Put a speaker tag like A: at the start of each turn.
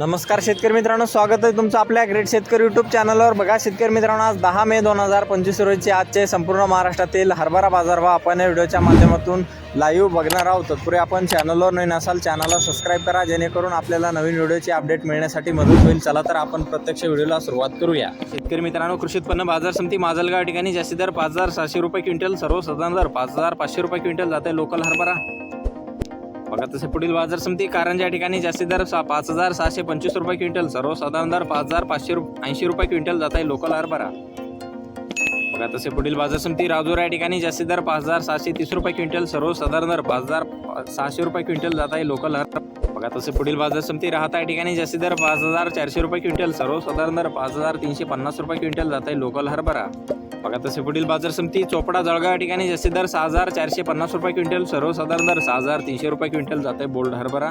A: नमस्कार शेतकरी मित्रांनो स्वागत आहे तुमचं आपल्या ग्रेट शेतकरी यूट्यूब चॅनलवर बघा शेतकरी मित्रांनो आज दहा मे दोन हजार पंचवीस रोजी आजचे संपूर्ण महाराष्ट्रातील हरभरा बाजार वा आपण या व्हिडिओच्या माध्यमातून लाईव्ह बघणार आहोत. तत्पूर्वी आपण चॅनलवर नवीन असाल चॅनलला सबस्क्राईब करा जेणेकरून आपल्याला नवीन व्हिडिओची अपडेट मिळण्यासाठी मदत होईल. चला तर आपण प्रत्यक्ष व्हिडिओला सुरुवात करूया. शेतकरी मित्रांनो कृषी उत्पन्न बाजार समिती माजलगाव ठिकाणी जास्तीत दर पाच हजार सहाशे रुपये क्विंटल सर्वसाधारण दर पाच हजार पाचशे रुपये क्विंटल जाते लोकल हरभरा. बघा तसे पुढील बाजार समिती कारंजा या ठिकाणी जास्तीत दर सा पाच हजार सहाशे पंचवीस रुपये क्विंटल सर्वसाधारण दर पाच हजार पाचशे ऐंशी रुपये क्विंटल जात आहे लोकल हरभरा बघा तसे पुढील बाजार समिती राजूर या ठिकाणी जास्तीत दर पाच हजार सहाशे तीस रुपये क्विंटल सर्वसाधारण दर पाच हजार सहाशे रुपये क्विंटल जात आहे लोकल हरभरा बघा तसे पुढील बाजार समिती राहता या ठिकाणी जास्तीत दर पाच हजार चारशे रुपये क्विंटल सर्वसाधारण दर पाच हजार तीनशे पन्नास रुपये क्विंटल जात आहे लोकल हरभरा बघा तसे पुढील बाजार समिती चोपडा जळगाव या ठिकाणी जास्तीत दर सहा हजार चारशे पन्नास रुपये क्विंटल सर्वसाधारण दर सहा हजार तीनशे रुपये क्विंटल जात आहे बोल्ड हरभरा.